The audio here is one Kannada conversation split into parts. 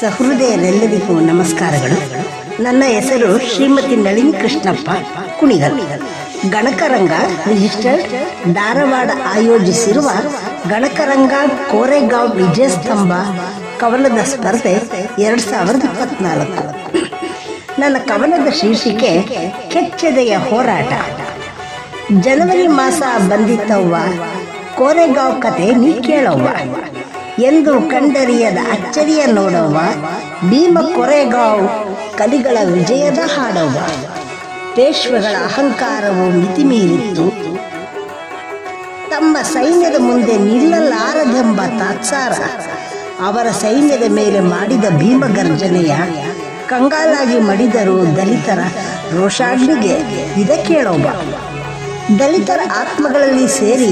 ಸಹೃದಯರೆಲ್ಲರಿಗೂ ನಮಸ್ಕಾರಗಳು ನನ್ನ ಹೆಸರು ಶ್ರೀಮತಿ ನಳಿನಿ ಕೃಷ್ಣಪ್ಪ ಕುಣಿಗಲ್. ಗಣಕರಂಗ ರಿಜಿಸ್ಟರ್ಡ್ ಧಾರವಾಡ ಆಯೋಜಿಸಿರುವ ಗಣಕರಂಗ ಕೋರೆಗಾಂವ್ ವಿಜಯಸ್ತಂಭ ಕವನದ ಸ್ಪರ್ಧೆ ಎರಡು ಸಾವಿರದ ಇಪ್ಪತ್ನಾಲ್ಕು. ನನ್ನ ಕವನದ ಶೀರ್ಷಿಕೆ ಕೆಚ್ಚೆದೆಯ ಹೋರಾಟ. ಜನವರಿ ಮಾಸ ಬಂದಿತ್ತವ್ವ, ಕೋರೆಗಾಂವ್ ಕತೆ ನೀ ಕೇಳವ್ವ. ಎಂದು ಕಂಡರಿಯದ ಅಚ್ಚರಿಯ ನೋಡವ್ವ, ಭೀಮ ಕೊರೆಗಾಂವ್ ಕಲಿಗಳ ವಿಜಯದ ಹಾಡವ. ಪೇಶ್ವೆಗಳ ಅಹಂಕಾರವು ಮಿತಿಮೀರಿತ್ತು. ತಮ್ಮ ಸೈನ್ಯದ ಮುಂದೆ ನಿಲ್ಲಲಾರದೆಂಬ ತಾತ್ಸಾರ ಅವರ ಸೈನ್ಯದ ಮೇಲೆ ಮಾಡಿದ ಭೀಮಗರ್ಜನೆಯ ಕಂಗಾಲಾಗಿ ಮಡಿದರು ದಲಿತರ ರೋಷಾಗ್ನಿಗೆ ಇದ ಕೇಳೋಬ ದಲಿತರ ಆತ್ಮಗಳಲ್ಲಿ ಸೇರಿ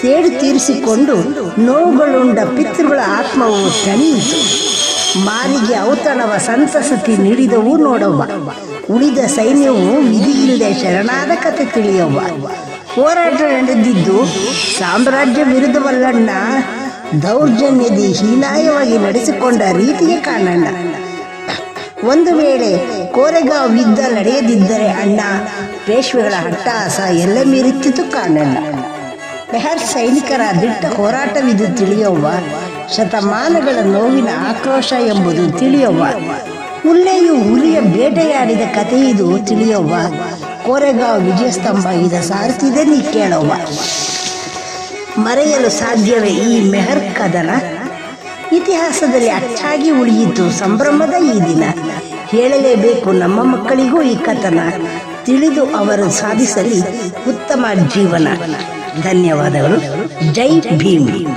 ಸೇಡು ತೀರಿಸಿಕೊಂಡು ನೋವುಗಳುಂಡ ಪಿತೃಗಳ ಆತ್ಮವು ತಣಿಯಿತು. ಮಾರಿಗೆ ಔತಣವ ಸಂತಸತಿ ನೀಡಿದವು ನೋಡವ್ವ. ಉಳಿದ ಸೈನ್ಯವು ವಿಧಿಯಿಲ್ಲದೆ ಶರಣಾದ ಕತೆ ತಿಳಿಯವ್ವ. ಹೋರಾಟ ನಡೆದಿದ್ದು ಸಾಮ್ರಾಜ್ಯ ವಿರುದ್ಧವಲ್ಲಣ್ಣ, ದೌರ್ಜನ್ಯದಿ ಹೀನಾಯವಾಗಿ ನಡೆಸಿಕೊಂಡ ರೀತಿಗೆ ಕಾಣಣ್ಣ ಒಂದು ವೇಳೆ ಕೋರೆಗಾಂವ್ ಯುದ್ಧ ನಡೆಯದಿದ್ದರೆ ಅಣ್ಣ, ಪೇಶ್ವೆಗಳ ಹಟ್ಟಾಸ ಎಲ್ಲ ಮೀರುತ್ತಿತ್ತು ಕಾಣಣ್ಣ ಮೆಹರ್ ಸೈನಿಕರ ದಿಟ್ಟ ಹೋರಾಟವಿದು ತಿಳಿಯವ್ವ. ಶತಮಾನಗಳ ನೋವಿನ ಆಕ್ರೋಶ ಎಂಬುದು ತಿಳಿಯವ್ವ. ಹುಲ್ಲೆಯು ಹುಲಿಯ ಬೇಟೆಯಾಡಿದ ಕಥೆ ಇದು ತಿಳಿಯವ್ವ. ಕೋರೆಗಾವ್ ವಿಜಯಸ್ತಂಭ ಇದ ಸಾರ್ತಿದೆ ನೀ ಕೇಳವ್ವ. ಮರೆಯಲು ಸಾಧ್ಯವೇ ಈ ಮೆಹರ್ ಕದನ? ಇತಿಹಾಸದಲ್ಲಿ ಅಚ್ಚಾಗಿ ಉಳಿಯಿತು ಸಂಭ್ರಮದ ಈ ದಿನ. ಹೇಳಲೇಬೇಕು ನಮ್ಮ ಮಕ್ಕಳಿಗೂ ಈ ಕಥನ. ತಿಳಿದು ಅವರು ಸಾಧಿಸಲಿ ಉತ್ತಮ ಜೀವನ. ಧನ್ಯವಾದಗಳು. ಜೈ ಭೀಮ್.